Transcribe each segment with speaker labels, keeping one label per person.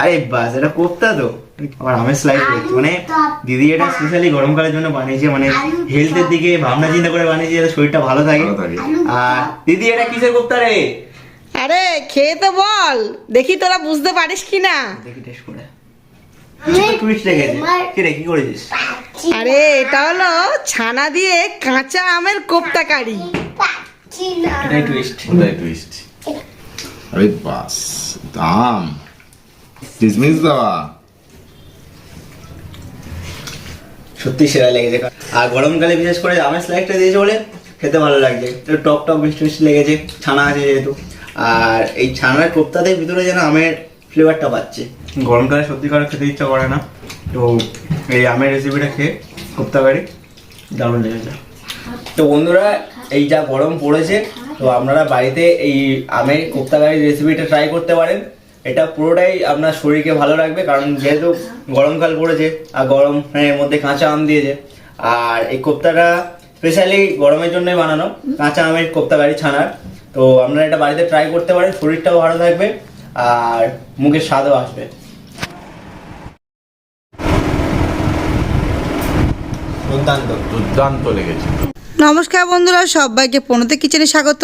Speaker 1: আরে বাস এটা কোপ্তা তো। আমার আমের স্লাইস দেখছি মানে দিদি এটা স্পেশালি গরমকালের জন্য বানিয়েছে মানে হেলথের দিকে ভাবনা চিন্তা করে বানিয়েছে যাতে শরীরটা ভালো থাকে। আর দিদি এটা কিসের কোপ্তা রে?
Speaker 2: আরে খেয়ে তো বল। দেখি তোরা বুঝতে পারিস কি না
Speaker 1: দেখি টেস্ট করে। কি রে কি করেছিস?
Speaker 2: আরে এটা হলো ছানা দিয়ে কাঁচা আমের কোপ্তা কারি
Speaker 1: এটাই টুইস্ট
Speaker 3: টুইস্ট আরে বাস দাম। কিসমিস দেওয়া
Speaker 1: সত্যি সেরা লেগেছে। আর গরমকালে বিশেষ করে আমের স্লাইসটা দিয়েছে বলে খেতে ভালো লাগছে। একটু টক টক মিষ্টি মিষ্টি লেগেছে ছানা আছে যেহেতু। আর এই ছানার কোপ্তাদের ভিতরে যেন আমের ফ্লেভারটা পাচ্ছে। গরমকালে সত্যি করে খেতে ইচ্ছা করে না। তো এই আমের রেসিপিটা খেয়ে কোপ্তা বাড়ি দারুণ লেগেছে। তো বন্ধুরা এই যা গরম পড়েছে তো আপনারা বাড়িতে এই আমের কোপ্তা গাড়ির রেসিপিটা ট্রাই করতে পারেন। এটা পুরোটাই আপনার শরীরকে ভালো রাখবে, কারণ যেহেতু গরমকাল পড়েছে, আর গরম এর মধ্যে কাঁচা আম দিয়েছে। আর এই কোপ্তাটা স্পেশালি গরমের জন্যই বানানো, কাঁচা আমের কোপ্তা গাড়ি ছানার। তো আপনারা এটা বাড়িতে ট্রাই করতে পারেন, শরীরটাও ভালো থাকবে, আর মুখের স্বাদও আসবে। দুর্দান্ত
Speaker 3: দুর্দান্ত লেগেছে।
Speaker 2: নমস্কার বন্ধুরা, সবাইকে পনেতে কিচেনে স্বাগত।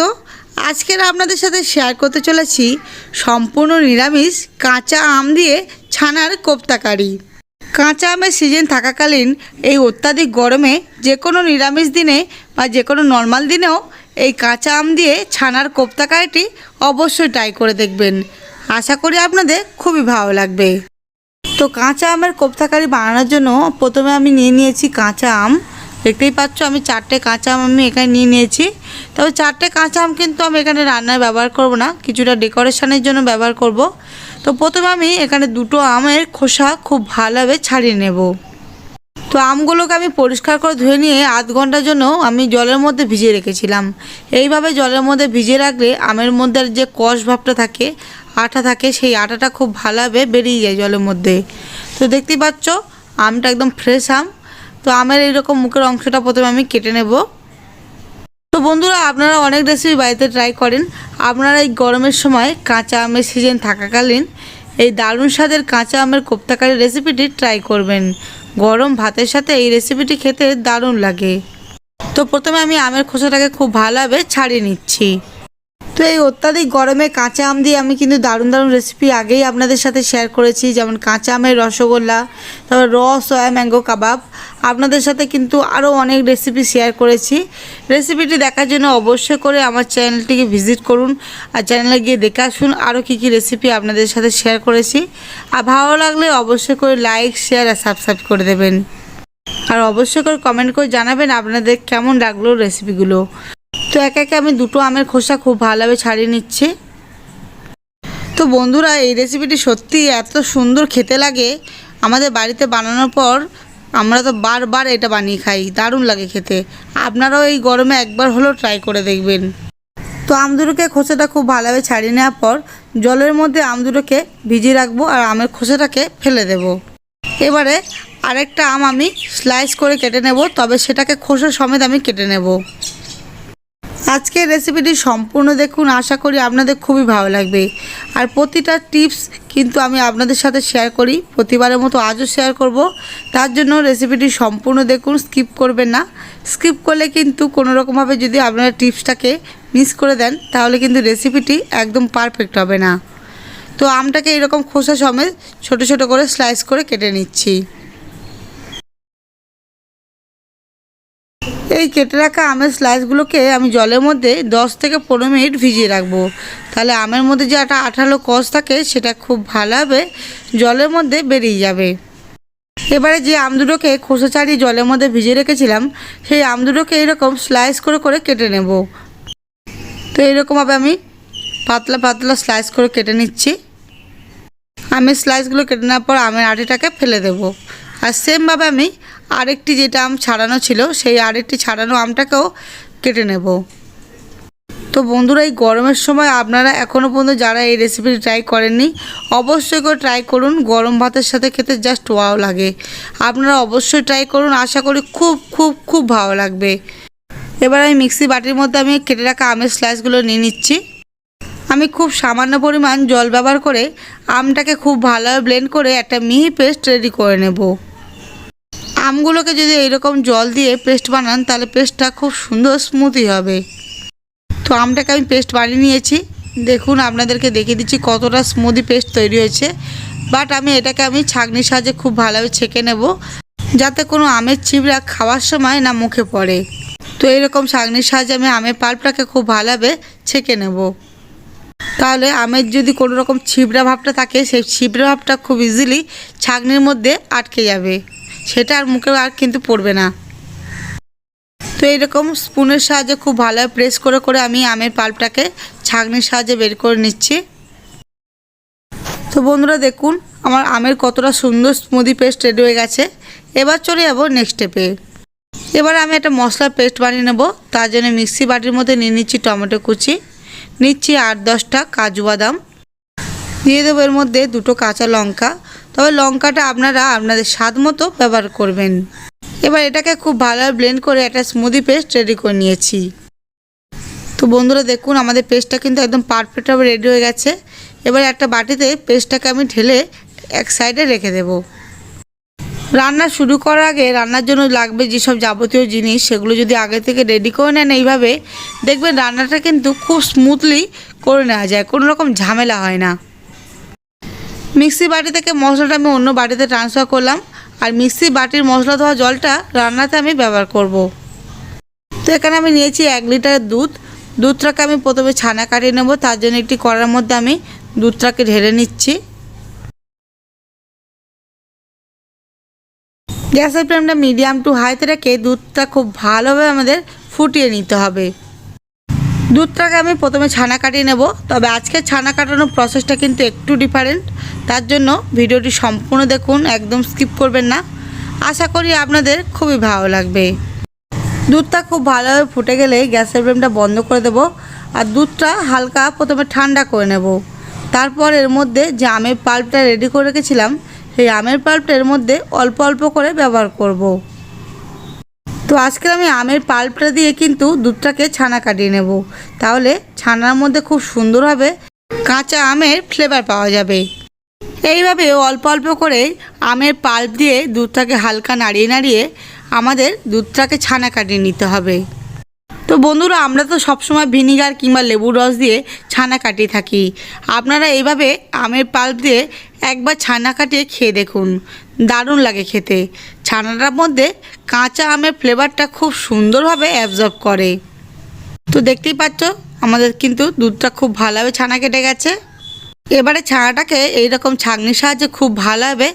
Speaker 2: আজকের আপনাদের সাথে শেয়ার করতে চলেছি সম্পূর্ণ নিরামিষ কাঁচা আম দিয়ে ছানার কোপ্তা কারি। কাঁচা আমের সিজন থাকাকালীন এই অত্যাধিক গরমে যে কোনো নিরামিষ দিনে বা যে কোনো নর্মাল দিনেও এই কাঁচা আম দিয়ে ছানার কোপ্তা কারিটি অবশ্যই ট্রাই করে দেখবেন। আশা করি আপনাদের খুবই ভালো লাগবে। তো কাঁচা আমের কোপ্তাকারি বানানোর জন্য প্রথমে আমি নিয়ে নিয়েছি কাঁচা আম। দেখতেই পাচ্ছ, আমি চারটে কাঁচা আম আমি এখানে নিয়ে নিয়েছি। তবে চারটে কাঁচা আম কিন্তু আমি এখানে রান্নায় ব্যবহার করব না, কিছুটা ডেকোরেশনের জন্য ব্যবহার করব। তো প্রথমে আমি এখানে দুটো আমের খোসা খুব ভালোভাবে ছাড়িয়ে নেব। তো আমগুলোকে আমি পরিষ্কার করে ধুয়ে নিয়ে আধ ঘণ্টার জন্য আমি জলের মধ্যে ভিজিয়ে রেখেছিলাম। এইভাবে জলের মধ্যে ভিজিয়ে রাখলে আমের মধ্যে যে কষ ভাবটা থাকে আটা থাকে, সেই আটাটা খুব ভালোভাবে বেরিয়ে যায় জলের মধ্যে। তো দেখতেই পাচ্ছ, আমটা একদম ফ্রেশ আম। তো আমের এইরকম মুখের অংশটা প্রথমে আমি কেটে নেব। তো বন্ধুরা, আপনারা অনেক রেসিপি বাড়িতে ট্রাই করেন। আপনারা এই গরমের সময় কাঁচা আমের সিজন থাকাকালীন এই দারুণ স্বাদের কাঁচা আমের কোপ্তাকারি রেসিপিটি ট্রাই করবেন। গরম ভাতের সাথে এই রেসিপিটি খেতে দারুণ লাগে। তো প্রথমে আমি আমের খোসাটাকে খুব ভালোভাবে ছাড়িয়ে নিচ্ছি। তো এই অত্যাধিক গরমে কাঁচা আম দিয়ে আমি কিন্তু দারুণ দারুণ রেসিপি আগেই আপনাদের সাথে শেয়ার করেছি, যেমন কাঁচা আমের রসগোল্লা, তারপর র সয়া ম্যাঙ্গো কাবাব আপনাদের সাথে কিন্তু আরও অনেক রেসিপি শেয়ার করেছি। রেসিপিটি দেখার জন্য অবশ্যই করে আমার চ্যানেলটিকে ভিজিট করুন আর চ্যানেলে গিয়ে দেখে আসুন আরও কী কী রেসিপি আপনাদের সাথে শেয়ার করেছি। আর ভালো লাগলে অবশ্যই করে লাইক শেয়ার আর সাবস্ক্রাইব করে দেবেন। আর অবশ্যই করে কমেন্ট করে জানাবেন আপনাদের কেমন লাগল রেসিপিগুলো তো একে একে আমি দুটো আমের খোসা খুব ভালোভাবে ছাড়িয়ে নিচ্ছি। তো বন্ধুরা, এই রেসিপিটি সত্যি এত সুন্দর খেতে লাগে। আমাদের বাড়িতে বানানোর পর আমরা তো বারবার এটা বানিয়ে খাই, দারুণ লাগে খেতে। আপনারাও এই গরমে একবার হলেও ট্রাই করে দেখবেন। তো আম দুটোকে খোসাটা খুব ভালোভাবে ছাড়িয়ে নেওয়ার পর জলের মধ্যে আম দুটোকে ভিজিয়ে রাখব আর আমের খোসাটাকে ফেলে দেব। এবারে আরেকটা আম আমি স্লাইস করে কেটে নেব, তবে সেটাকে খোসা সমেত আমি কেটে নেব। আজকের রেসিপিটি সম্পূর্ণ দেখুন, আশা করি আপনাদের খুবই ভালো লাগবে। আর প্রতিটা টিপস কিন্তু আমি আপনাদের সাথে শেয়ার করি, প্রতিবারের মতো আজও শেয়ার করব। তার জন্য রেসিপিটি সম্পূর্ণ দেখুন স্কিপ করবেন না। স্কিপ করলে কিন্তু কোনো রকমভাবে যদি আপনারা টিপসটাকে মিস করে দেন, তাহলে কিন্তু রেসিপিটি একদম পারফেক্ট হবে না। তো আমটাকে এরকম খোসা সমেত ছোট ছোট করে স্লাইস করে কেটে নিচ্ছি। এই কেটে রাখা আমের স্লাইসগুলোকে আমি জলের মধ্যে দশ থেকে পনেরো মিনিট ভিজিয়ে রাখব। তাহলে আমের মধ্যে যে একটা আঠালো কষ থাকে, সেটা খুব ভালোভাবে জলের মধ্যে বেরিয়ে যাবে। এবারে যে আম দুটোকে খোসা ছাড়িয়ে জলের মধ্যে ভিজিয়ে রেখেছিলাম, সেই আম দুটোকে এরকম স্লাইস করে করে কেটে নেব। তো এরকমভাবে আমি পাতলা পাতলা স্লাইস করে কেটে নিচ্ছি। আমের স্লাইসগুলো কেটে নেওয়ার পর আমের আটিটাকে ফেলে দেব। আর সেমভাবে আমি আরেকটি যেটা আম ছাড়ানো ছিল, সেই আরেকটি ছাড়ানো আমটাকেও কেটে নেব। তো বন্ধুরা, এই গরমের সময় আপনারা এখনও পর্যন্ত যারা এই রেসিপিটি ট্রাই করেননি, অবশ্যই করে ট্রাই করুন। গরম ভাতের সাথে খেতে জাস্ট ওয়াও লাগে। আপনারা অবশ্যই ট্রাই করুন। আশা করি খুব খুব খুব ভালো লাগবে। এবার আমি মিক্সি বাটির মধ্যে আমি কেটে রাখা আমের স্লাইসগুলো নিয়ে নিচ্ছি। আমি খুব সামান্য পরিমাণ জল ব্যবহার করে আমটাকে খুব ভালোভাবে ব্লেন্ড করে একটা মিহি পেস্ট রেডি করে নেব। আমগুলোকে যদি এইরকম জল দিয়ে পেস্ট বানান, তাহলে পেস্টটা খুব সুন্দর স্মুথই হবে। তো আমটাকে আমি পেস্ট বানিয়ে নিয়েছি। দেখুন, আপনাদেরকে দেখিয়ে দিচ্ছি কতটা স্মুদি পেস্ট তৈরি হয়েছে। বাট আমি এটাকে আমি ছাঁকনির সাহায্যে খুব ভালোভাবে ছেঁকে নেব। যাতে কোনো আমের ছিবড়া খাওয়ার সময় না মুখে পড়ে। তো এরকম ছাঁকনির সাহায্যে আমি আমের পাল্পটাকে খুব ভালোভাবে ছেঁকে নেব। তাহলে আমের যদি কোনো রকম ছিবড়া ভাবটা থাকে, সেই ছিবড়া ভাবটা খুব ইজিলি ছাঁকনির মধ্যে আটকে যাবে। সেটা আর মুখে আর কিন্তু পড়বে না। তো এইরকম স্পুনের সাহায্যে খুব ভালোভাবে প্রেস করে করে আমি আমের পাল্পটাকে ছাঁকনির সাহায্যে বের করে নিচ্ছি। তো বন্ধুরা দেখুন, আমার আমের কতটা সুন্দর স্মুদি পেস্ট রেডি হয়ে গেছে। এবার চলে যাব নেক্সট স্টেপে এবার আমি একটা মশলার পেস্ট বানিয়ে নেব। তার জন্য মিক্সি বাটির মধ্যে নিয়ে নিচ্ছি টমেটো কুচি। নিচ্ছি আট দশটা কাজু বাদাম। দিয়ে দেবো এর মধ্যে দুটো কাঁচা লঙ্কা। তবে লঙ্কাটা আপনারা আপনাদের স্বাদ মতো ব্যবহার করবেন। এবার এটাকে খুব ভালোভাবে ব্লেন্ড করে একটা স্মুদি পেস্ট রেডি করে নিয়েছি। তো বন্ধুরা দেখুন, আমাদের পেস্টটা কিন্তু একদম পারফেক্টভাবে রেডি হয়ে গেছে। এবার একটা বাটিতে পেস্টটাকে আমি ঢেলে এক সাইডে রেখে দেব। রান্না শুরু করার আগে রান্নার জন্য লাগবে যেসব যাবতীয় জিনিস, সেগুলো যদি আগে থেকে রেডি করে নেন এইভাবে, দেখবেন রান্নাটা কিন্তু খুব স্মুথলি করে নেওয়া যায়, কোনো রকম ঝামেলা হয় না। মিক্সি বাটি থেকে মশলাটা আমি অন্য বাটিতে ট্রান্সফার করলাম। আর মিক্সি বাটির মশলা ধোয়া জলটা রান্নাতে আমি ব্যবহার করব। তো এখানে আমি নিয়েছি এক লিটার দুধ। দুধটাকে আমি প্রথমে ছানা কাটিয়ে নেব। তার জন্য একটি কড়ার মধ্যে আমি দুধটাকে ঢেলে নিচ্ছি। গ্যাসের ফ্লেমটা মিডিয়াম টু হাইতে রেখে দুধটা খুব ভালোভাবে আমাদের ফুটিয়ে নিতে হবে। দুধটাকে আমি প্রথমে ছানা কাটিয়ে নেব। তবে আজকে ছানা কাটানোর প্রসেসটা কিন্তু একটু ডিফারেন্ট তার জন্য ভিডিওটি সম্পূর্ণ দেখুন, একদম স্কিপ করবেন না। আশা করি আপনাদের খুবই ভালো লাগবে। দুধটা খুব ভালোভাবে ফুটে গেলে গ্যাসের ফ্লেমটা বন্ধ করে দেব আর দুধটা হালকা প্রথমে ঠান্ডা করে নেব। তারপর এর মধ্যে যে আমের পাল্পটা রেডি করে রেখেছিলাম, সেই আমের পাল্পটা এর মধ্যে অল্প অল্প করে ব্যবহার করব। তো আজকে আমি আমের পাল্পটা দিয়ে কিন্তু দুধটাকে ছানা কাটিয়ে নেব। তাহলে ছানার মধ্যে খুব সুন্দরভাবে কাঁচা আমের ফ্লেভার পাওয়া যাবে। এইভাবে অল্প অল্প করে আমের পাল্প দিয়ে দুধটাকে হালকা নাড়িয়ে নাড়িয়ে আমাদের দুধটাকে ছানা কাটিয়ে নিতে হবে। তো বন্ধুরা, আমরা তো সবসময় ভিনিগার কিংবা লেবুর রস দিয়ে ছানা কাটিয়ে থাকি। আপনারা এইভাবে আমের পাল্প দিয়ে একবার ছানা কাটিয়ে খেয়ে দেখুন। দারুণ লাগে খেতে। ছানাটার মধ্যে কাঁচা আমের ফ্লেভারটা খুব সুন্দরভাবে অ্যাবজর্ব করে। তো দেখতেই পাচ্ছ, আমাদের কিন্তু দুধটা খুব ভালোভাবে ছানা কেটে গেছে। এবারে ছানাটাকে এইরকম ছাঁকনির সাহায্যে খুব ভালোভাবে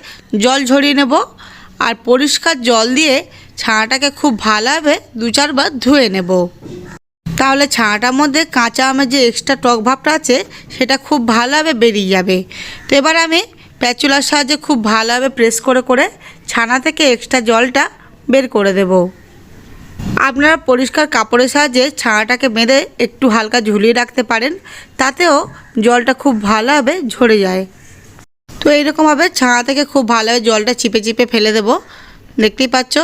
Speaker 2: জল ঝরিয়ে নেব আর পরিষ্কার জল দিয়ে ছানাটাকে খুব ভালোভাবে দু চারবার ধুয়ে নেব। তাহলে ছানাটার মধ্যে কাঁচা আমের যে এক্সট্রা টক ভাবটা আছে, সেটা খুব ভালোভাবে বেরিয়ে যাবে। তো এবার আমি প্যাচুলার সাহায্যে খুব ভালোভাবে প্রেস করে করে ছানা থেকে এক্সট্রা জলটা বের করে দেব। আপনারা পরিষ্কার কাপড়ের সাহায্যে ছানাটাকে বেঁধে একটু হালকা ঝুলিয়ে রাখতে পারেন, তাতেও জলটা খুব ভালোভাবে ঝরে যায়। তো এইরকমভাবে ছানা থেকে খুব ভালোভাবে জলটা চিপে চিপে ফেলে দেব। দেখতেই পাচ্ছ,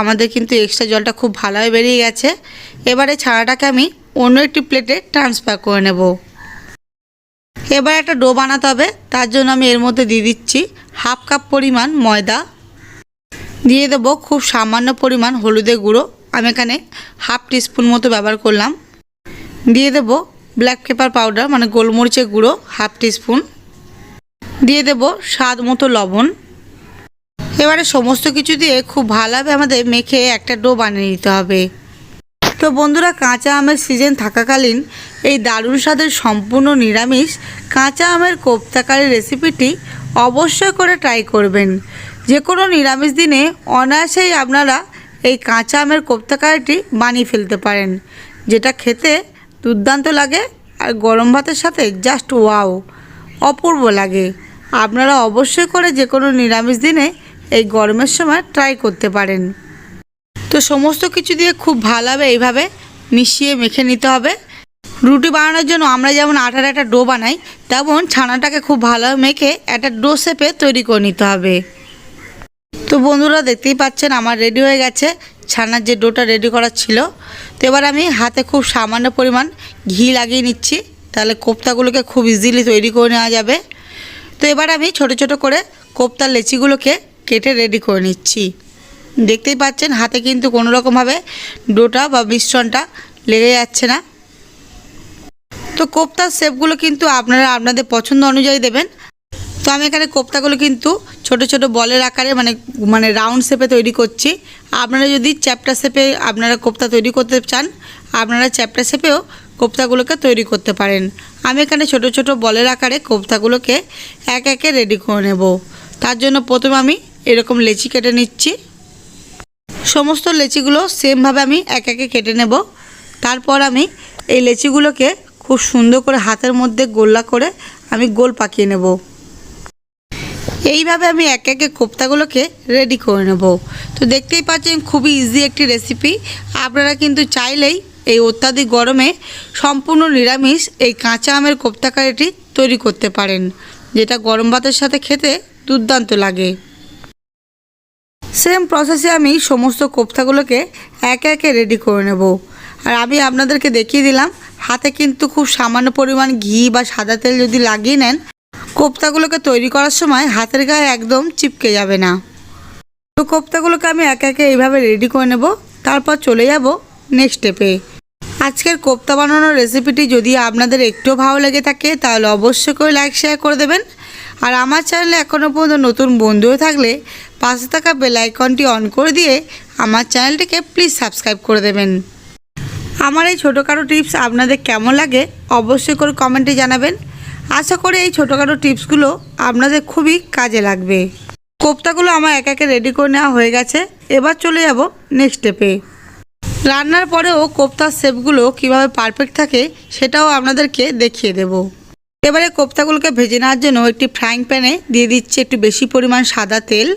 Speaker 2: আমাদের কিন্তু এক্সট্রা জলটা খুব ভালোভাবে বেরিয়ে গেছে। এবারে ছানাটাকে আমি অন্য একটি প্লেটে ট্রান্সফার করে নেব। এবার একটা ডো বানাতে হবে, তার জন্য আমি এর মধ্যে দিয়ে দিচ্ছি হাফ কাপ পরিমাণ ময়দা। দিয়ে দেবো খুব সামান্য পরিমাণ হলুদের গুঁড়ো। আমি এখানে হাফ টিস্পুন মতো ব্যবহার করলাম। দিয়ে দেবো ব্ল্যাক পেপার পাউডার মানে গোলমরিচের গুঁড়ো, হাফ টিস্পুন। দিয়ে দেবো স্বাদ মতো লবণ। এবারে সমস্ত কিছু দিয়ে খুব ভালোভাবে আমাদের মেখে একটা ডো বানিয়ে নিতে হবে। তো বন্ধুরা, কাঁচা আমের সিজন থাকাকালীন এই দারুণ স্বাদের সম্পূর্ণ নিরামিষ কাঁচা আমের কোপ্তাকারী রেসিপিটি অবশ্যই করে ট্রাই করবেন। যে কোনো নিরামিষ দিনে অনায়াসেই আপনারা এই কাঁচা আমের কোপ্তাকারিটি বানিয়ে ফেলতে পারেন, যেটা খেতে দুর্দান্ত লাগে আর গরম ভাতের সাথে জাস্ট ওয়াও অপূর্ব লাগে। আপনারা অবশ্যই করে যে কোনো নিরামিষ দিনে এই গরমের সময় ট্রাই করতে পারেন। তো সমস্ত কিছু দিয়ে খুব ভালোভাবে এইভাবে মিশিয়ে মেখে নিতে হবে। রুটি বানানোর জন্য আমরা যেমন আটার একটা ডো বানাই, তেমন ছানাটাকে খুব ভালোভাবে মেখে একটা ডো শেপে তৈরি করে নিতে হবে। তো বন্ধুরা দেখতেই পাচ্ছেন আমার রেডি হয়ে গেছে। ছানার যে ডোটা রেডি করা ছিল। তো এবার আমি হাতে খুব সামান্য পরিমাণ ঘি লাগিয়ে নিচ্ছি। তাহলে কোপ্তাগুলোকে খুব ইজিলি তৈরি করে নেওয়া যাবে। তো এবার আমি ছোট ছোট করে কোপ্তার লেচিগুলোকে কেটে রেডি করে নিচ্ছি। দেখতেই পাচ্ছেন হাতে কিন্তু কোনো রকমভাবে ডোটা বা মিশ্রণটা লেগে যাচ্ছে না। তো কোপ্তার শেপগুলো কিন্তু আপনারা আপনাদের পছন্দ অনুযায়ী দেবেন। তো আমি এখানে কোপ্তাগুলো কিন্তু ছোট ছোট বলের আকারে মানে মানে রাউন্ড শেপে তৈরি করছি। আপনারা যদি চ্যাপটা শেপে আপনারা কোপ্তা তৈরি করতে চান, আপনারা চ্যাপটা শেপেও কোপ্তাগুলোকে তৈরি করতে পারেন। আমি এখানে ছোট ছোট বলের আকারে কোপ্তাগুলোকে এক একে রেডি করে নেব। তার জন্য প্রথমে আমি এরকম লেচি কেটে নিচ্ছি। সমস্ত লেচিগুলো সেমভাবে আমি এক একে কেটে নেব। তারপর আমি এই লেচিগুলোকে খুব সুন্দর করে হাতের মধ্যে গোল্লা করে আমি গোল পাকিয়ে নেব। এইভাবে আমি এক একে কোপ্তাগুলোকে রেডি করে নেব। তো দেখতেই পাচ্ছেন খুবই ইজি একটি রেসিপি আপনারা কিন্তু চাইলেই এই অত্যাধিক গরমে সম্পূর্ণ নিরামিষ এই কাঁচা আমের কোপ্তা কারিটি তৈরি করতে পারেন, যেটা গরম ভাতের সাথে খেতে দুর্দান্ত লাগে। সেম প্রসেসে আমি সমস্ত কোপ্তাগুলোকে একে একে রেডি করে নেব। আর আমি আপনাদেরকে দেখিয়ে দিলাম, হাতে কিন্তু খুব সামান্য পরিমাণ ঘি বা সাদা তেল যদি লাগিয়ে নেন কোপ্তাগুলোকে তৈরি করার সময় হাতের গায়ে একদম চিপকে যাবে না। তো কোপ্তাগুলোকে আমি একে একে এইভাবে রেডি করে নেব, তারপর চলে যাব নেক্সট স্টেপে আজকের কোপ্তা বানানোর রেসিপিটি যদি আপনাদের একটু ভালো লেগে থাকে, তাহলে অবশ্যই করে লাইক শেয়ার করে দেবেন। আর আমার চ্যানেলে এখনও পর্যন্ত নতুন বন্ধু থাকলে পাশে থাকা বেল আইকনটি অন করে দিয়ে আমার চ্যানেলটিকে প্লিজ সাবস্ক্রাইব করে দেবেন। আমার এই ছোটোখাটো টিপস আপনাদের কেমন লাগে, অবশ্যই করে কমেন্টে জানাবেন। আশা করি এই ছোটোখাটো টিপসগুলো আপনাদের খুবই কাজে লাগবে। কোপ্তাগুলো আমার এক একে রেডি করে নেওয়া হয়ে গেছে। এবার চলে যাব নেক্সট স্টেপে রান্নার পরেও কোপ্তার শেপগুলো কীভাবে পারফেক্ট থাকে সেটাও আপনাদেরকে দেখিয়ে দেব। এবারে কোপ্তাগুলোকে ভেজে নেওয়ার জন্য একটি ফ্রাইং প্যানে দিয়ে দিচ্ছি একটু বেশি পরিমাণ সাদা তেল।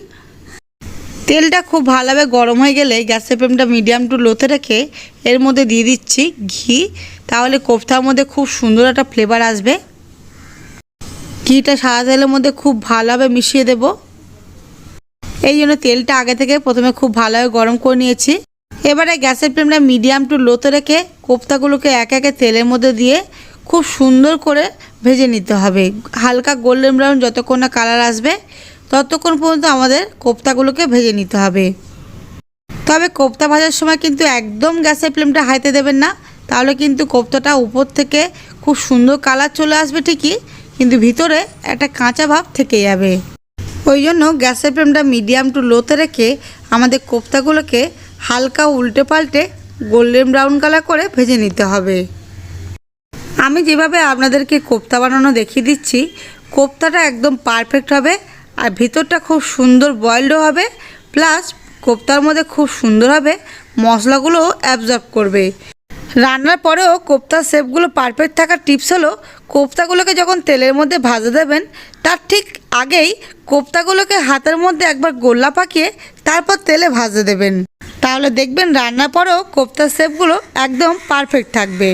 Speaker 2: তেলটা খুব ভালোভাবে গরম হয়ে গেলে গ্যাসের ফ্লেমটা মিডিয়াম টু লোতে রেখে এর মধ্যে দিয়ে দিচ্ছি ঘি। তাহলে কোফতার মধ্যে খুব সুন্দর একটা ফ্লেভার আসবে। ঘিটা সাদা তেলের মধ্যে খুব ভালোভাবে মিশিয়ে দেব। এই জন্য তেলটা আগে থেকে প্রথমে খুব ভালোভাবে গরম করে নিয়েছি। এবারে গ্যাসের ফ্লেমটা মিডিয়াম টু লোতে রেখে কোপ্তাগুলোকে এক একে তেলের মধ্যে দিয়ে খুব সুন্দর করে ভেজে নিতে হবে। হালকা গোল্ডেন ব্রাউন যতক্ষণ না কালার আসবে, ততক্ষণ পর্যন্ত আমাদের কোপ্তাগুলোকে ভেজে নিতে হবে। তবে কোপ্তা ভাজার সময় কিন্তু একদম গ্যাসের ফ্লেমটা হাইতে দেবেন না, তাহলে কিন্তু কোপ্তাটা উপর থেকে খুব সুন্দর কালার চলে আসবে ঠিকই। কিন্তু ভিতরে একটা কাঁচা ভাব থেকে যাবে। ওই জন্য গ্যাসের ফ্লেমটা মিডিয়াম টু লোতে রেখে আমাদের কোপ্তাগুলোকে হালকা উল্টে পাল্টে গোল্ডেন ব্রাউন কালার করে ভেজে নিতে হবে। আমি যেভাবে আপনাদেরকে কোপ্তা বানানো দেখিয়ে দিচ্ছি, কোপ্তাটা একদম পারফেক্ট হবে আর ভিতরটা খুব সুন্দর বয়েলডও হবে, প্লাস কোপ্তার মধ্যে খুব সুন্দরভাবে মশলাগুলো অ্যাবজর্ব করবে। রান্নার পরেও কোপ্তার শেপগুলো পারফেক্ট থাকার টিপস হলো, কোপ্তাগুলোকে যখন তেলের মধ্যে ভাজা দেবেন, তার ঠিক আগেই কোপ্তাগুলোকে হাতের মধ্যে একবার গোল্লা পাকিয়ে তারপর তেলে ভাজা দেবেন। তাহলে দেখবেন রান্নার পরেও কোপ্তার শেপগুলো একদম পারফেক্ট থাকবে।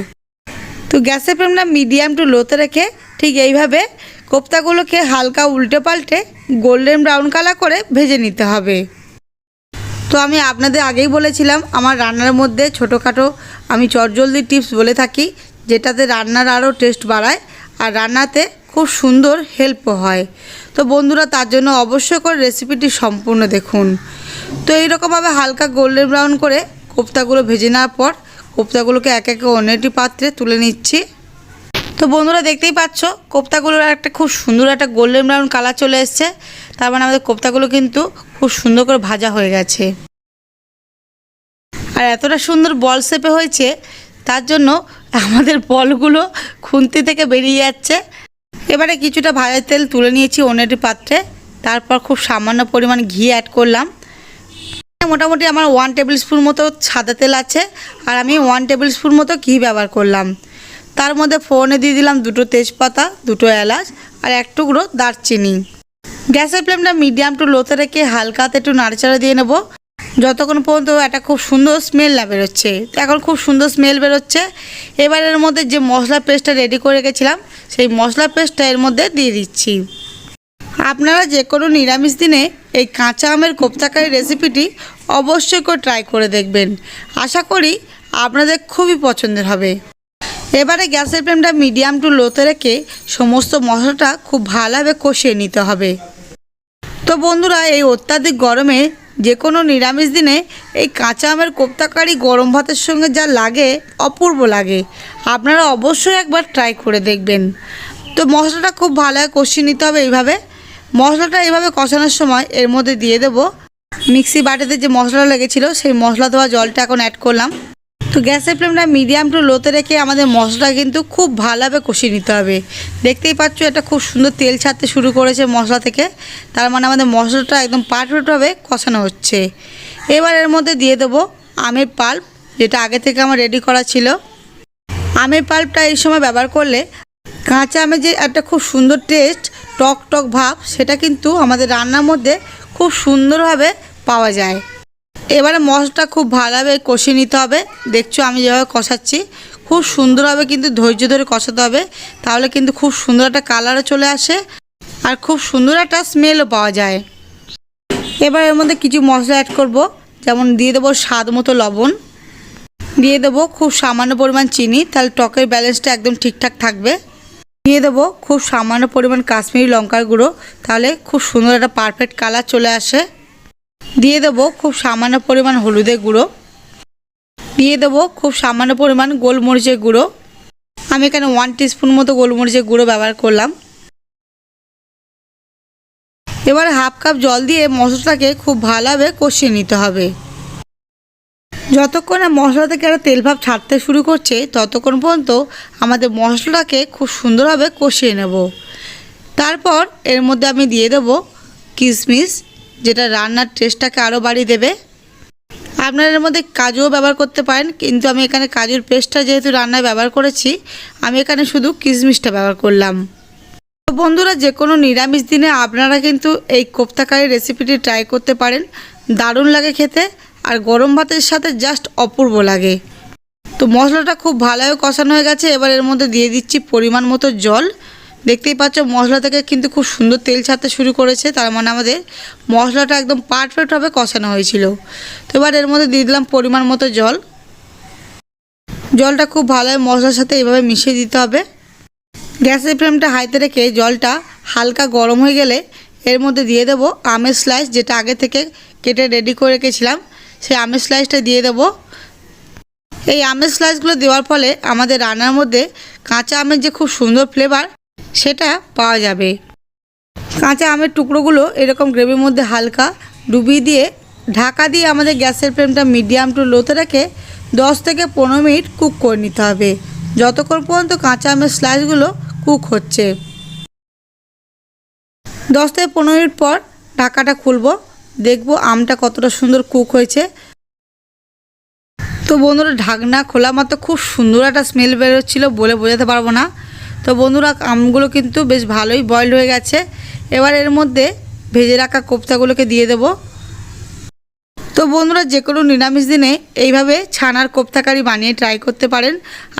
Speaker 2: তো গ্যাসের ফ্লেমটা মিডিয়াম টু লোতে রেখে ঠিক এইভাবে কোপ্তাগুলোকে হালকা উল্টে পাল্টে গোল্ডেন ব্রাউন কালার করে ভেজে নিতে হবে। তো আমি আপনাদের আগেই বলেছিলাম, আমার রান্নার মধ্যে ছোটোখাটো আমি চটজলদি টিপস বলে থাকি, যেটাতে রান্নার আরও টেস্ট বাড়ায় আর রান্নাতে খুব সুন্দর হেল্পও হয়। তো বন্ধুরা, তার জন্য অবশ্যই করে রেসিপিটি সম্পূর্ণ দেখুন। তো এইরকমভাবে হালকা গোল্ডেন ব্রাউন করে কোপ্তাগুলো ভেজে নেওয়ার পর, কোপ্তাগুলোকে এক একে অন্য একটি পাত্রে তুলে নিচ্ছি। তো বন্ধুরা দেখতেই পাচ্ছ, কোপ্তাগুলোর একটা খুব সুন্দর একটা গোল্ডেন ব্রাউন কালার চলে এসছে। তার মানে আমাদের কোপ্তাগুলো কিন্তু খুব সুন্দর করে ভাজা হয়ে গেছে। আর এতটা সুন্দর বল শেপে হয়েছে, তার জন্য আমাদের বলগুলো খুন্তি থেকে বেরিয়ে যাচ্ছে। এবারে কিছুটা ভাজার তেল তুলে নিয়েছি অন্য একটি পাত্রে, তারপর খুব সামান্য পরিমাণ ঘি অ্যাড করলাম। মোটামুটি আমার ওয়ান টেবিল স্পুন মতো সাদা তেল আছে, আর আমি ওয়ান টেবিল স্পুন মতো ঘি ব্যবহার করলাম। তার মধ্যে ফোড়নে দিয়ে দিলাম দুটো তেজপাতা, দুটো এলাচ আর এক টুকরো দারচিনি। গ্যাসের ফ্লেমটা মিডিয়াম টু লোতে রেখে হালকা হাতে একটু নাড়াচাড়া দিয়ে নেব। যতক্ষণ পর্যন্ত একটা খুব সুন্দর স্মেল না বেরোচ্ছে। এখন খুব সুন্দর স্মেল বেরোচ্ছে। এবার এর মধ্যে যে মশলা পেস্টটা রেডি করে রেখেছিলাম, সেই মশলা পেস্টটা এর মধ্যে দিয়ে দিচ্ছি। আপনারা যে কোনো নিরামিষ দিনে এই কাঁচা আমের কোপ্তাকারি রেসিপিটি অবশ্যই করে ট্রাই করে দেখবেন। আশা করি আপনাদের খুবই পছন্দের হবে। এবারে গ্যাসের ফ্লেমটা মিডিয়াম টু লোতে রেখে সমস্ত মশলাটা খুব ভালোভাবে কষিয়ে নিতে হবে। তো বন্ধুরা, এই অত্যাধিক গরমে যে কোনো নিরামিষ দিনে এই কাঁচা আমের কোপ্তাকারি গরম ভাতের সঙ্গে যা লাগে, অপূর্ব লাগে। আপনারা অবশ্যই একবার ট্রাই করে দেখবেন। তো মশলাটা খুব ভালোভাবে কষিয়ে নিতে হবে এইভাবে। মশলাটা এইভাবে কষানোর সময় এর মধ্যে দিয়ে দেবো। মিক্সি বাটিতে যে মশলা লেগেছিলো, সেই মশলা দেওয়া জলটা এখন অ্যাড করলাম। তো গ্যাসের ফ্লেমটা মিডিয়াম টু লোতে রেখে আমাদের মশলা কিন্তু খুব ভালোভাবে কষিয়ে নিতে হবে। দেখতেই পাচ্ছ এটা খুব সুন্দর তেল ছাড়তে শুরু করেছে মশলা থেকে। তার মানে আমাদের মশলাটা একদম পারফেক্টভাবে কষানো হচ্ছে। এবার এর মধ্যে দিয়ে দেবো আমের পাল্প, যেটা আগে থেকে আমার রেডি করা ছিল। আমের পাল্পটা এই সময় ব্যবহার করলে কাঁচা আমের যে একটা খুব সুন্দর টেস্ট টক টক ভাব, সেটা কিন্তু আমাদের রান্নার মধ্যে খুব সুন্দরভাবে পাওয়া যায়। এবারে মশলাটা খুব ভালোভাবে কষিয়ে নিতে হবে। দেখছ আমি যেভাবে কষাচ্ছি। খুব সুন্দরভাবে কিন্তু ধৈর্য ধরে কষাতে হবে। তাহলে কিন্তু খুব সুন্দর একটা কালারও চলে আসে আর খুব সুন্দর একটা স্মেলও পাওয়া যায়। এবার এর মধ্যে কিছু মশলা অ্যাড করব। যেমন দিয়ে দেবো স্বাদ মতো লবণ। দিয়ে দেবো খুব সামান্য পরিমাণ চিনি। তাহলে টকের ব্যালেন্সটা একদম ঠিকঠাক থাকবে। দিয়ে দেবো খুব সামান্য পরিমাণ কাশ্মীরি লঙ্কার গুঁড়ো। তাহলে খুব সুন্দর একটা পারফেক্ট কালার চলে আসে। দিয়ে দেবো খুব সামান্য পরিমাণ হলুদের গুঁড়ো। দিয়ে দেবো খুব সামান্য পরিমাণ গোলমরিচের গুঁড়ো। আমি এখানে ওয়ান টিস্পুন মতো গোলমরিচের গুঁড়ো ব্যবহার করলাম। এবার হাফ কাপ জল দিয়ে মশলাটাকে খুব ভালোভাবে কষিয়ে নিতে হবে। যতক্ষণ না মশলা থেকে একটা তেল ভাব ছাড়তে শুরু করছে, ততক্ষণ পর্যন্ত আমাদের মশলাটাকে খুব সুন্দরভাবে কষিয়ে নেব। তারপর এর মধ্যে আমি দিয়ে দেবো কিশমিশ যেটা রান্নার টেস্টটাকে আরও বাড়িয়ে দেবে। আপনারা এর মধ্যে কাজুও ব্যবহার করতে পারেন, কিন্তু আমি এখানে কাজুর পেস্টটা যেহেতু রান্নায় ব্যবহার করেছি, আমি এখানে শুধু কিশমিশটা ব্যবহার করলাম। তো বন্ধুরা যে কোনো নিরামিষ দিনে আপনারা কিন্তু এই কোপ্তাকারি রেসিপিটি ট্রাই করতে পারেন। দারুণ লাগে খেতে, আর গরম ভাতের সাথে জাস্ট অপূর্ব লাগে। তো মশলাটা খুব ভালোভাবে কষানো হয়ে গেছে, এবার এর মধ্যে দিয়ে দিচ্ছি পরিমাণ মতো জল। দেখতেই পাচ্ছ, মশলা থেকে কিন্তু খুব সুন্দর তেল ছাড়তে শুরু করেছে। তার মানে আমাদের মশলাটা একদম পারফেক্টভাবে কষানো হয়েছিল। তো এবার এর মধ্যে দিয়ে দিলাম পরিমাণ মতো জল। জলটা খুব ভালোভাবে মশলার সাথে এভাবে মিশিয়ে দিতে হবে। গ্যাসের ফ্লেমটা হাইতে রেখে জলটা হালকা গরম হয়ে গেলে এর মধ্যে দিয়ে দেবো আমের স্লাইস যেটা আগে থেকে কেটে রেডি করে রেখেছিলাম। সেই আমের স্লাইসটা দিয়ে দেবো। এই আমের স্লাইসগুলো দেওয়ার ফলে আমাদের রান্নার মধ্যে কাঁচা আমের যে খুব সুন্দর ফ্লেভার সেটা পাওয়া যাবে। কাঁচা আমের টুকরোগুলো এরকম গ্রেভির মধ্যে হালকা ডুবিয়ে দিয়ে ঢাকা দিয়ে আমাদের গ্যাসের ফ্লেমটা মিডিয়াম টু লোতে রেখে দশ থেকে পনেরো মিনিট কুক করে নিতে হবে। যতক্ষণ পর্যন্ত কাঁচা আমের স্লাইসগুলো কুক হচ্ছে। দশ থেকে পনেরো মিনিট পর ঢাকাটা খুলবো। দেখব আমটা কতটা সুন্দর কুক হয়েছে। তো বন্ধুরা, ঢাকনা খোলা মাত্র খুব সুন্দর একটা স্মেল বেরোচ্ছিলো বলে বোঝাতে পারব না। তো বন্ধুরা, আমগুলো কিন্তু বেশ ভালোই বয়েলড হয়ে গেছে। এবার এর মধ্যে ভেজে রাখা কোপ্তাগুলোকে দিয়ে দেবো। তো বন্ধুরা, যে কোনো নিরামিষ দিনে এইভাবে ছানার কোপ্তাকারি বানিয়ে ট্রাই করতে পারেন।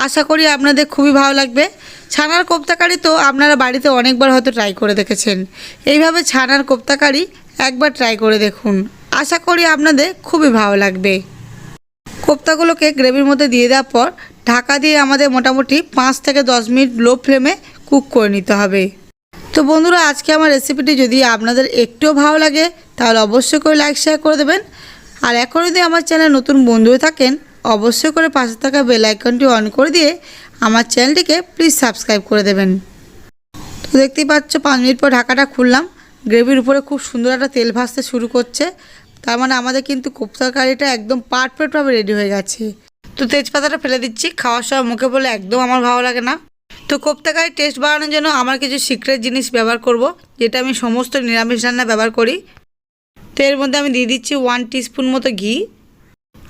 Speaker 2: আশা করি আপনাদের খুবই ভালো লাগবে। ছানার কোপ্তাকারি তো আপনারা বাড়িতে অনেকবার হয়তো ট্রাই করে দেখেছেন। এইভাবে ছানার কোপ্তাকারি একবার ট্রাই করে দেখুন। আশা করি আপনাদের খুবই ভালো লাগবে। কোপ্তাগুলোকে গ্রেভির মধ্যে দিয়ে দেওয়ার পর ঢাকা দিয়ে আমাদের মোটামুটি পাঁচ থেকে দশ মিনিট লো ফ্লেমে কুক করে নিতে হবে। তো বন্ধুরা, আজকে আমার রেসিপিটি যদি আপনাদের একটুও ভালো লাগে, তাহলে অবশ্যই করে লাইক শেয়ার করে দেবেন। আর এখন যদি আমার চ্যানেল নতুন বন্ধু থাকেন, অবশ্যই করে পাশে থাকা বেল আইকনটি অন করে দিয়ে আমার চ্যানেলটিকে প্লিজ সাবস্ক্রাইব করে দেবেন। তো দেখতেই পাচ্ছ, পাঁচ মিনিট পর ঢাকাটা খুললাম। গ্রেভির উপরে খুব সুন্দর একটা তেল ভাসতে শুরু করছে। তার মানে আমাদের কিন্তু কোপ্তা কারিটা একদম পারফেক্টভাবে রেডি হয়ে গেছে। তো তেজপাতাটা ফেলে দিচ্ছি, খাওয়ার সময় মুখে বলে একদম আমার ভালো লাগে না। তো কোপ্তা কারি টেস্ট বাড়ানোর জন্য আমার কিছু সিক্রেট জিনিস ব্যবহার করব, যেটা আমি সমস্ত নিরামিষ রান্না ব্যবহার করি। তো এর মধ্যে আমি দিয়ে দিচ্ছি ওয়ান টিস্পুন মতো ঘি,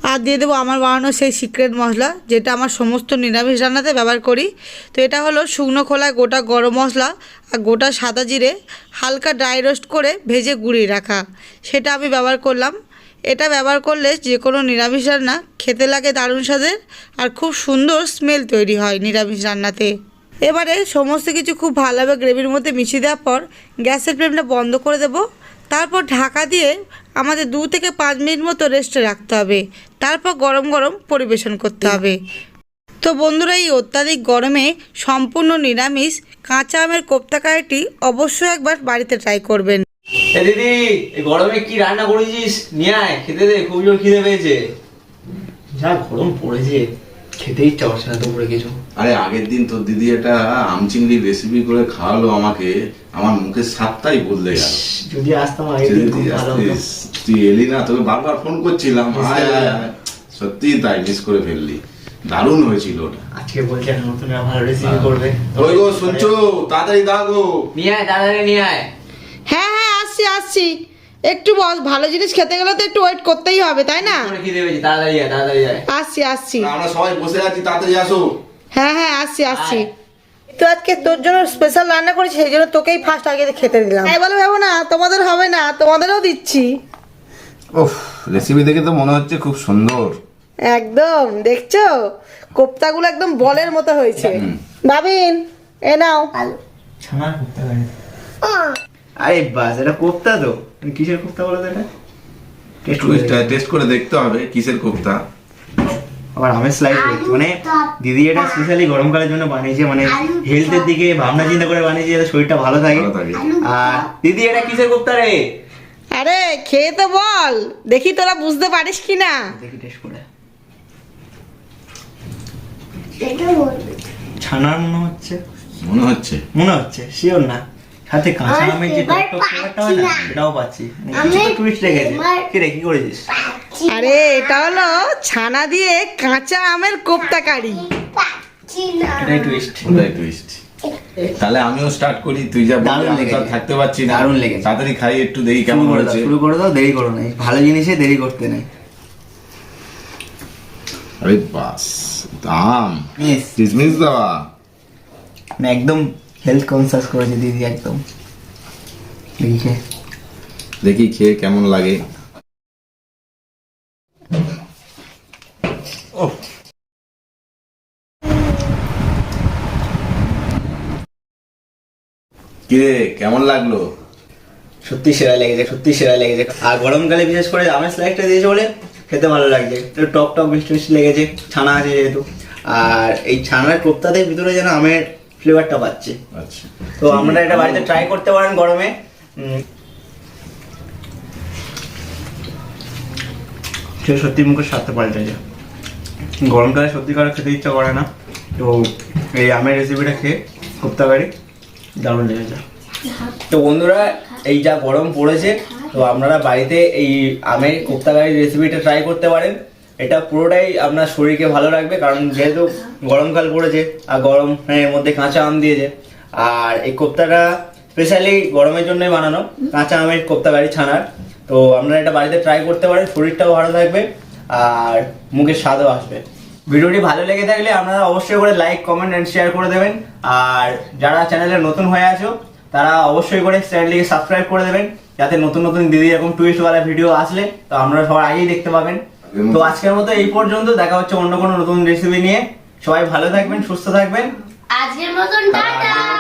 Speaker 2: আর দিয়ে দেবো আমার বানানো সেই সিক্রেট মশলা, যেটা আমার সমস্ত নিরামিষ রান্নাতে ব্যবহার করি। তো এটা হলো শুকনো খোলায় গোটা গরম মশলা আর গোটা সাদা জিরে, হালকা ড্রাই রোস্ট করে ভেজে গুঁড়িয়ে রাখা। সেটা আমি ব্যবহার করলাম। এটা ব্যবহার করলে যে কোনো নিরামিষ রান্না খেতে লাগে দারুণ স্বাদের আর খুব সুন্দর স্মেল তৈরি হয় নিরামিষ রান্নাতে। এবারে সমস্ত কিছু খুব ভালোভাবে গ্রেভির মধ্যে মিশিয়ে দেওয়ার পর গ্যাসের ফ্লেমটা বন্ধ করে দেবো। তারপর ঢাকা দিয়ে আমাদের দু থেকে পাঁচ মিনিট মতো রেস্টে রাখতে হবে। তারপর গরম গরম পরিবেশন করতে হবে। তো বন্ধুরা, এই অত্যাধিক গরমে সম্পূর্ণ নিরামিষ কাঁচা আমের কোপ্তা কারিটি অবশ্যই একবার বাড়িতে ট্রাই করবেন।
Speaker 1: এ দিদি এই গরমে কি রান্না করেছিস? নিয়ে আয় খেতে দে খুব জোর খিদে পেয়েছে। যা গরম পড়েছে ইচ্ছা করছে না দুপুরে কিছু।
Speaker 3: আরে আগের দিন তোর দিদি আম চিংড়ি রেসিপি করে খাওয়ালো আমাকে আমার স্বাদটাই বদলে গেল।
Speaker 1: যদি আসতাম আগে
Speaker 3: যদি
Speaker 1: খুব
Speaker 3: তুই
Speaker 1: ভালো হতো।
Speaker 3: তুই এলি না তোকে বারবার ফোন করছিলাম।
Speaker 1: Miss
Speaker 3: আয়, আয়, আয়। সত্যি তাই মিস করে ফেললি। দারুণ হয়েছিল ওটা।
Speaker 1: আজকে বলছে নতুন ভালো রেসিপি করবে।
Speaker 3: ওই গো শুনছো? তাড়াতাড়ি দাও গো।
Speaker 1: নিয়ে আয় নিয়ে আয়।
Speaker 2: হ্যাঁ হ্যাঁ আসছি আসছি। একটু বস ভালো জিনিস খেতে গেলে তো একটু ওয়েট করতেই হবে তাই না? আসছি আসছি।
Speaker 3: আমরা সবাই বসে আছি তাড়াতাড়ি আসো।
Speaker 2: হ্যাঁ হ্যাঁ আসছি আসছি। তো আজকে তোর জন্য স্পেশাল রান্না করেছি সেই জন্য তোকেই ফার্স্ট আগে খেতে দিলাম। তাই বলে ভেবো না তোমাদের হবে না তোমাদেরও দিচ্ছি।
Speaker 3: ওহ রেসিপি দেখে তো মনে হচ্ছে খুব সুন্দর।
Speaker 2: একদম দেখছ? কোপ্তাগুলো একদম বলের মতো হয়েছে। বাবিন এ নাও।
Speaker 1: ছানা কোপ্তা আরে বাস এটা কোপ্তা তো। কিসের কোপ্তা বলো তো এটা? টেস্ট করে দেখি।
Speaker 3: টেস্ট করে দেখতে হবে কিসের কোপ্তা
Speaker 1: আবার আমের স্লাইস রয়েছে মানে দিদি এটা স্পেশালি গরমকালের জন্য বানিয়েছে মানে হেলথের দিকে ভাবনা চিন্তা করে বানিয়েছে যাতে শরীরটা ভালো থাকে।
Speaker 3: ভালো থাকে।
Speaker 1: আর দিদি এটা কিসের কোপ্তা রে?
Speaker 2: আরে খেয়ে তো বল। দেখি তোরা বুঝতে পারিস কি না
Speaker 1: দেখি টেস্ট করে। ছানার মনে হচ্ছে?
Speaker 3: মনে হচ্ছে।
Speaker 1: মনে হচ্ছে শিওর না। সাথে কাঁচা আমের যে টক টক হয় না। সেটাও পাচ্ছি।
Speaker 4: আমি
Speaker 1: টুইস্ট রেখেছে কি রে কি করেছিস?
Speaker 2: আরে এটা হলো ছানা দিয়ে কাঁচা আমের কোপ্তা কারি
Speaker 1: এটাই টুইস্ট
Speaker 3: ওটাই টুইস্ট তাহলে আমিও স্টার্ট করি। তুই যা
Speaker 1: দারুণ লেগেছে।
Speaker 3: থাকতে পারছি না।
Speaker 1: দারুণ লেগেছে।
Speaker 3: তাড়াতাড়ি খাই একটু দেখি
Speaker 1: কেমন
Speaker 3: কেমন
Speaker 1: করে দাও
Speaker 3: হয়েছে
Speaker 1: শুরু করে দাও দেরি করো না। ভালো জিনিসে দেরি করতে নেই।
Speaker 3: আরে বাস
Speaker 1: মিস
Speaker 3: কিসমিস দেওয়া
Speaker 1: একদম হেলথ কনসিয়াস করেছে দিদি একদম। দেখি। খেয়ে।
Speaker 3: দেখি খেয়ে কেমন লাগে। ওহ। কিরে কেমন লাগল?
Speaker 1: সত্যি সেরা লেগেছে সত্যি সেরা লেগেছে। আর গরমকালে বিশেষ করে আমের স্লাইসটা দিয়েছে বলে খেতে ভালো লাগছে। একটু টক টক মিষ্টি মিষ্টি লেগেছে ছানা আছে যেহেতু। আর এই ছানার কোপ্তাদের ভিতরে যেন আমের ফ্লেভারটা পাচ্ছে।
Speaker 3: আচ্ছা।
Speaker 1: তো আমরা এটা বাড়িতে ট্রাই করতে পারেন গরমে। সে সত্যি মুখে স্বাদটা পাল্টে যায়। গরমকালে সত্যি করে খেতে ইচ্ছা করে না। তো এই আমের রেসিপিটা খেয়ে কোপ্তা বাড়ি দারুণ লেগেছে। তো বন্ধুরা এই যা গরম পড়েছে তো আপনারা বাড়িতে এই আমের কোপ্তাকারির রেসিপিটা ট্রাই করতে পারেন। এটা পুরোটাই আপনার শরীরকে ভালো রাখবে, কারণ যেহেতু গরমকাল পড়েছে, আর গরম এর মধ্যে কাঁচা আম দিয়েছে। আর এই কোপ্তাটা স্পেশালি গরমের জন্যই বানানো, কাঁচা আমের কোপ্তাকারি ছানার। তো আপনারা এটা বাড়িতে ট্রাই করতে পারেন, শরীরটাও ভালো থাকবে, আর মুখের স্বাদও আসবে। ভিডিওটি ভালো লেগে থাকলে আপনারা অবশ্যই করে লাইক কমেন্ট অ্যান্ড শেয়ার করে দেবেন। আর যারা চ্যানেলে নতুন হয়ে আছো, তারা অবশ্যই করে চ্যানেলটিকে সাবস্ক্রাইব করে দেবেন, যাতে নতুন নতুন দিদি এরকম টুইস্ট ওয়ালা ভিডিও আসলে, তো আপনারা সবার আগেই দেখতে পাবেন। তো আজকের মতো এই পর্যন্ত দেখা হচ্ছে অন্য কোনো নতুন রেসিপি নিয়ে। সবাই ভালো থাকবেন সুস্থ থাকবেন।
Speaker 4: আজকের মতন টাটা!